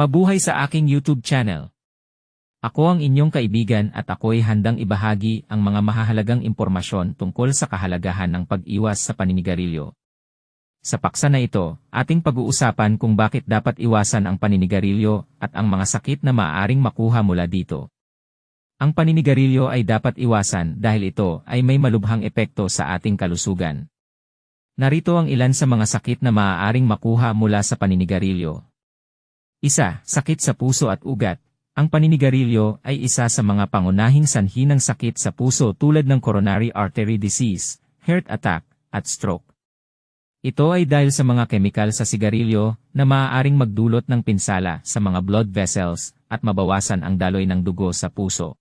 Mabuhay sa aking YouTube channel. Ako ang inyong kaibigan at ako'y handang ibahagi ang mga mahahalagang impormasyon tungkol sa kahalagahan ng pag-iwas sa paninigarilyo. Sa paksa na ito, ating pag-uusapan kung bakit dapat iwasan ang paninigarilyo at ang mga sakit na maaaring makuha mula dito. Ang paninigarilyo ay dapat iwasan dahil ito ay may malubhang epekto sa ating kalusugan. Narito ang ilan sa mga sakit na maaaring makuha mula sa paninigarilyo. Isa, sakit sa puso at ugat. Ang paninigarilyo ay isa sa mga pangunahing sanhi ng sakit sa puso tulad ng coronary artery disease, heart attack, at stroke. Ito ay dahil sa mga kemikal sa sigarilyo na maaaring magdulot ng pinsala sa mga blood vessels at mabawasan ang daloy ng dugo sa puso.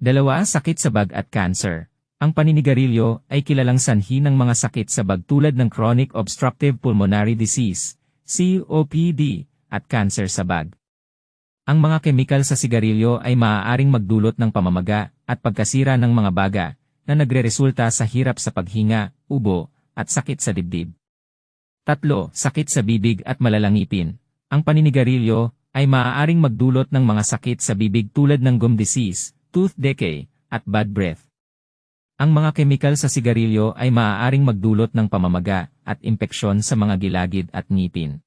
Dalawa, sakit sa bag at cancer. Ang paninigarilyo ay kilalang sanhi ng mga sakit sa bag tulad ng chronic obstructive pulmonary disease, COPD, at cancer sa bag. Ang mga kemikal sa sigarilyo ay maaaring magdulot ng pamamaga at pagkasira ng mga baga na nagreresulta sa hirap sa paghinga, ubo, at sakit sa dibdib. Tatlo, sakit sa bibig at malalangipin. Ang paninigarilyo ay maaaring magdulot ng mga sakit sa bibig tulad ng gum disease, tooth decay, at bad breath. Ang mga kemikal sa sigarilyo ay maaaring magdulot ng pamamaga at impeksyon sa mga gilagid at ngipin.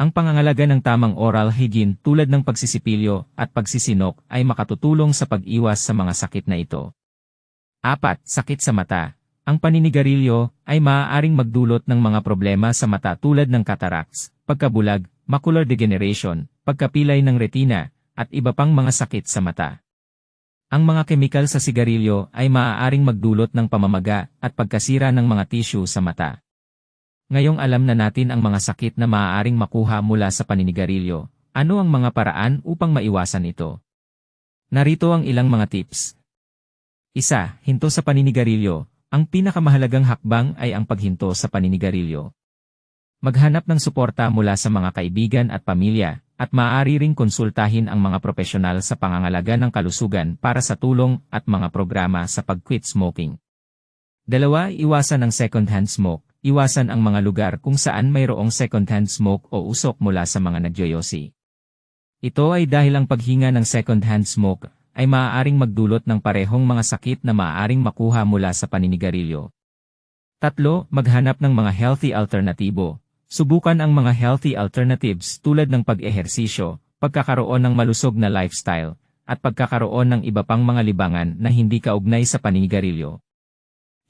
Ang pangangalaga ng tamang oral hygiene tulad ng pagsisipilyo at pagsisinok ay makatutulong sa pag-iwas sa mga sakit na ito. 4. Sakit sa mata. Ang paninigarilyo ay maaaring magdulot ng mga problema sa mata tulad ng cataracts, pagkabulag, macular degeneration, pagkapilay ng retina, at iba pang mga sakit sa mata. Ang mga kemikal sa sigarilyo ay maaaring magdulot ng pamamaga at pagkasira ng mga tissue sa mata. Ngayong alam na natin ang mga sakit na maaaring makuha mula sa paninigarilyo, ano ang mga paraan upang maiwasan ito? Narito ang ilang mga tips. Isa, hinto sa paninigarilyo. Ang pinakamahalagang hakbang ay ang paghinto sa paninigarilyo. Maghanap ng suporta mula sa mga kaibigan at pamilya, at maaari ring konsultahin ang mga profesional sa pangangalaga ng kalusugan para sa tulong at mga programa sa pag-quit smoking. Dalawa, iwasan ang second-hand smoke. Iwasan ang mga lugar kung saan mayroong second-hand smoke o usok mula sa mga nagyoyosi. Ito ay dahil ang paghinga ng second-hand smoke ay maaaring magdulot ng parehong mga sakit na maaaring makuha mula sa paninigarilyo. Tatlo, maghanap ng mga healthy alternatibo Subukan ang mga healthy alternatives tulad ng pag-ehersisyo, pagkakaroon ng malusog na lifestyle, at pagkakaroon ng iba pang mga libangan na hindi kaugnay sa paninigarilyo.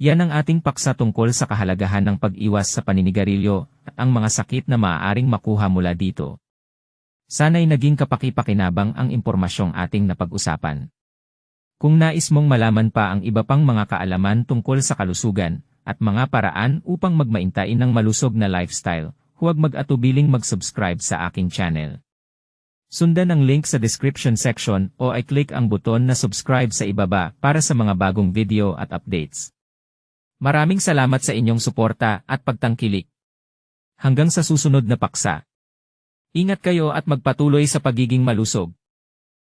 Yan ang ating paksa tungkol sa kahalagahan ng pag-iwas sa paninigarilyo at ang mga sakit na maaaring makuha mula dito. Sana'y naging kapaki-pakinabang ang impormasyong ating napag-usapan. Kung nais mong malaman pa ang iba pang mga kaalaman tungkol sa kalusugan, at mga paraan upang magmaintain ng malusog na lifestyle, huwag mag-atubiling mag-subscribe sa aking channel. Sundan ang link sa description section o i-click ang buton na subscribe sa ibaba para sa mga bagong video at updates. Maraming salamat sa inyong suporta at pagtangkilik. Hanggang sa susunod na paksa. Ingat kayo at magpatuloy sa pagiging malusog.